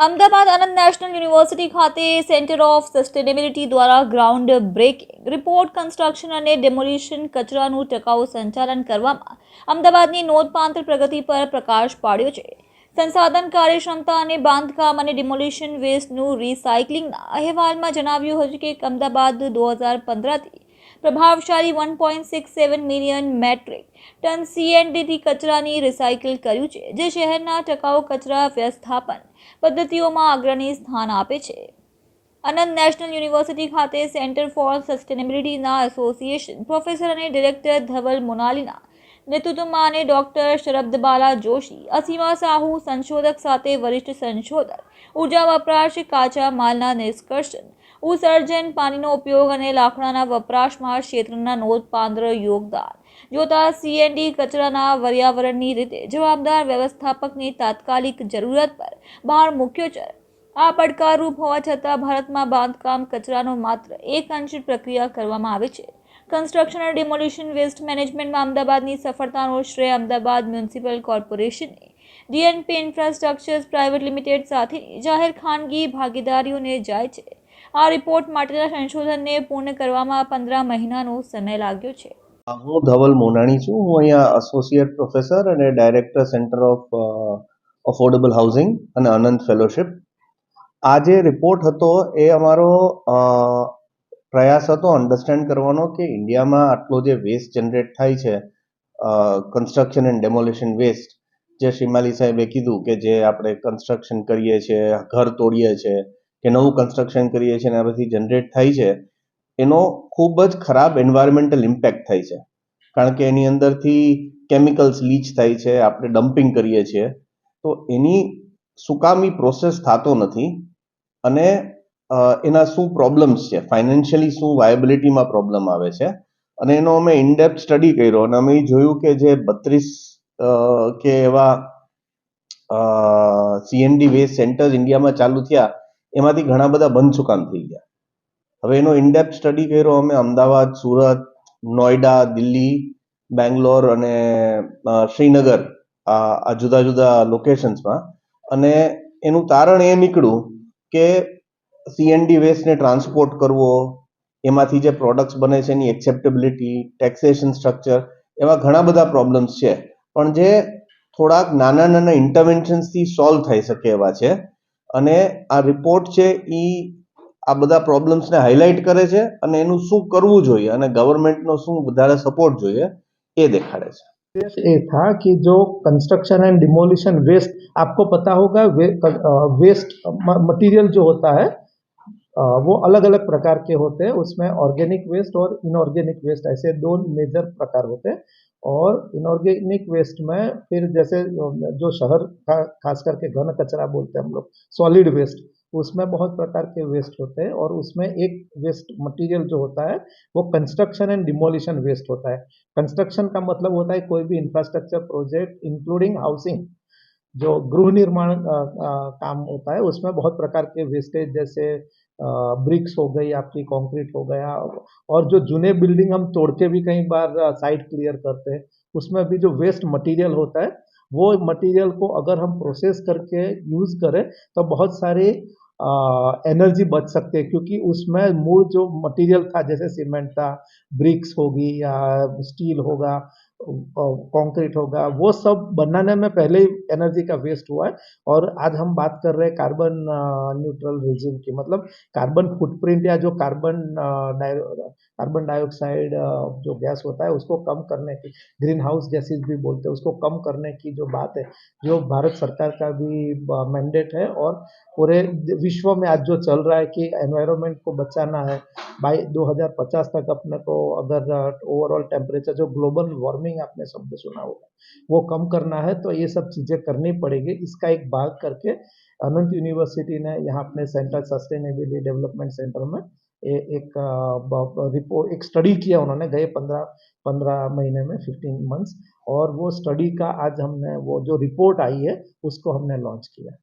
Ahmedabad Anand national university ખાતે centre of sustainability દ્વારા ground breaking report construction અને ડેમોલિશન કચરાનું ટકાઉ સંચાલન કરવામાં અમદાવાદની નોંધપાત્ર પ્રગતિ પર પ્રકાશ પાડ્યો છે. સંસાધન કાર્યક્ષમતા અને બાંધકામ અને ડિમોલિશન વેસ્ટનું રિસાયકલિંગ અહેવાલમાં જણાવ્યું હતું કે અમદાવાદ દો હજાર પંદરથી પ્રભાવશાળી one point six seven million metric ton CNDT કચરાની રિસાયકલ કર્યું છે, જે શહેરના ટકાઉ કચરા વ્યવસ્થાપન પદ્ધતિઓમાં અગ્રણી સ્થાન આપે છે. અનંત નેશનલ યુનિવર્સિટી ખાતે સેન્ટર ફોર સસ્ટેનેબિલિટીના એસોસિએશન પ્રોફેસર અને ડિરેક્ટર ધવલ મોનાલીના નેતૃત્વમાં અને ડોક્ટર શરદબાલા જોશી, અસીમા સાહુ સંશોધક સાથે વરિષ્ઠ સંશોધક, ઊર્જા વપરાશ, કાચા માલના નિષ્કર્ષણ ઉત્સર્જન, પાણીનો ઉપયોગ અને લાકડાના વપરાશમાં ક્ષેત્રના નોંધપાત્ર યોગદાન. જોતા સીએનડી કચરાના પર્યાવરણની રીતે જવાબદાર વ્યવસ્થાપકની તાત્કાલિક જરૂરત પર ભાર મૂક્યો છે. આ પડકારરૂપ હોવા છતાં ભારતમાં બાંધકામ કચરાનો માત્ર એક અંશ પ્રક્રિયા કરવામાં આવે છે. કન્સ્ટ્રક્શન અને ડિમોલિશન વેસ્ટ મેનેજમેન્ટમાં અમદાવાદની સફળતાનો શ્રેય અમદાવાદ મ્યુનિસિપલ કોર્પોરેશનની. ડીએનપી ઇન્ફ્રાસ્ટ્રક્ચર્સ પ્રાઇવેટ લિમિટેડ સાથેની જાહેર ખાનગી ભાગીદારીઓને જાય છે. આ રિપોર્ટ માટેના સંશોધનને પૂર્ણ કરવામાં પંદર મહિનાનો સમય લાગ્યો છે. હું ધવલ મોનાણી છું. હું અહીંયા એસોસિએટ પ્રોફેસર અને director centre of affordable housing અને અનંત ફેલોશિપ આ જે રિપોર્ટ હતો એ અમારો પ્રયાસ હતો અન્ડરસ્ટેન્ડ કરવાનો કે ઇન્ડિયામાં આટલો જે વેસ્ટ જનરેટ થાય છે કન્સ્ટ્રક્શન એન્ડ ડેમોલિશન વેસ્ટ જે શ્રીમાલી સાહેબે કીધું કે જે આપણે કન્સ્ટ્રક્શન કરીએ છીએ, ઘર તોડીએ છીએ કે નવું કન્સ્ટ્રક્શન કરીએ છીએ અને પછી જનરેટ થાય છે, એનો ખૂબ જ ખરાબ એન્વાયરમેન્ટલ ઇમ્પેક્ટ થાય છે. કારણ કે એની અંદરથી કેમિકલ્સ લીચ થાય છે, આપણે ડમ્પિંગ કરીએ છીએ. તો એની સુકામી પ્રોસેસ થતો નથી અને એના શું પ્રોબ્લેમ્સ છે? ફાઇનાન્શિયલી શું વાયબિલિટીમાં પ્રોબ્લેમ આવે છે? અને એનો અમે ઇનડેપ્થ સ્ટડી કર્યો અને અમે જોયું કે જે બત્રીસ કે એવા સીએનડી વેસ્ટ સેન્ટર્સ ઇન્ડિયામાં ચાલુ થયા એમાંથી ઘણા બધા બંધ સુકામ થઈ ગયા. હવે એનો ઇનડેપ્થ સ્ટડી કર્યો અમે, અમદાવાદ, સુરત, નોઈડા, દિલ્હી, બેંગ્લોર અને શ્રીનગર આ જુદા જુદા લોકેશન્સમાં અને એનું તારણ એ નીકળ્યું કે સીએનડી વેસ્ટને ટ્રાન્સપોર્ટ કરવો, એમાંથી જે પ્રોડક્ટ્સ બને છે એની એક્સેપ્ટેબિલિટી ટેક્સેશન સ્ટ્રક્ચર એવા ઘણા બધા પ્રોબ્લેમ્સ છે. પણ જે થોડાક નાના નાના ઇન્ટરવેન્શન્સથી સોલ્વ થઈ શકે એવા છે. અને આ રિપોર્ટ છે એ આ બધા પ્રોબ્લેમ્સને હાઇલાઇટ કરે છે અને એનું શું કરવું જોઈએ અને ગવર્મેન્ટનો શું વધારે સપોર્ટ જોઈએ એ દેખાડે છે उद्देश्य ये था कि जो कंस्ट्रक्शन एंड डिमोलिशन वेस्ट आपको पता होगा वे, वेस्ट मटेरियल जो होता है अ, वो अलग अलग प्रकार के होते हैं उसमें ऑर्गेनिक वेस्ट और इनऑर्गेनिक वेस्ट ऐसे दो मेजर प्रकार होते हैं और इनऑर्गेनिक वेस्ट में फिर जैसे, जो शहर का खास करके घन कचरा बोलते हैं हम लोग सॉलिड वेस्ट उसमें बहुत प्रकार के वेस्ट होते हैं और उसमें एक वेस्ट मटेरियल जो होता है, वो कंस्ट्रक्शन एंड डिमोलिशन वेस्ट होता है। कंस्ट्रक्शन का मतलब होता है कोई भी इंफ्रास्ट्रक्चर प्रोजेक्ट इंक्लूडिंग हाउसिंग जो गृह निर्माण काम होता है, उसमें बहुत प्रकार के वेस्टेज जैसे ब्रिक्स हो गई, आपकी कंक्रीट हो गया, और जो जूने बिल्डिंग हम तोड़ के भी कई बार साइट क्लियर करते हैं, उसमें भी जो वेस्ट मटेरियल होता है, वो मटेरियल को अगर हम प्रोसेस करके यूज़ करें तो बहुत सारी एनर्जी बच सकती है, क्योंकि उसमें मूल जो मटेरियल था, जैसे सीमेंट था ब्रिक्स होगी या स्टील होगा कंक्रीट होगा। वो सब बनाने में पहले ही एनर्जी का वेस्ट हुआ है और आज हम बात कर रहे हैं कार्बन न्यूट्रल रिजिम की। मतलब कार्बन फुटप्रिंट या जो कार्बन कार्बन डाइऑक्साइड जो गैस होता है उसको कम करने की ग्रीन हाउस गैसेज भी बोलते हैं, उसको कम करने की जो बात है, जो भारत सरकार का भी मैंडेट है और पूरे विश्व में आज जो चल रहा है कि एनवायरनमेंट को बचाना है। बाई 2050 तक अपने को अगर ओवरऑल टेम्परेचर जो ग्लोबल वार्मिंग आपने शब्द सुना होगा। वो कम करना है तो ये सब चीज़ें करनी पड़ेगी। इसका एक भाग करके अनंत यूनिवर्सिटी ने यहाँ अपने सेंटर सस्टेनेबिलिटी डेवलपमेंट सेंटर में ए, एक रिपोर्ट एक स्टडी किया उन्होंने गए पंद्रह पंद्रह महीने में फिफ्टीन मंथ्स। और वो स्टडी का आज हमने वो जो रिपोर्ट आई है उसको हमने लॉन्च किया।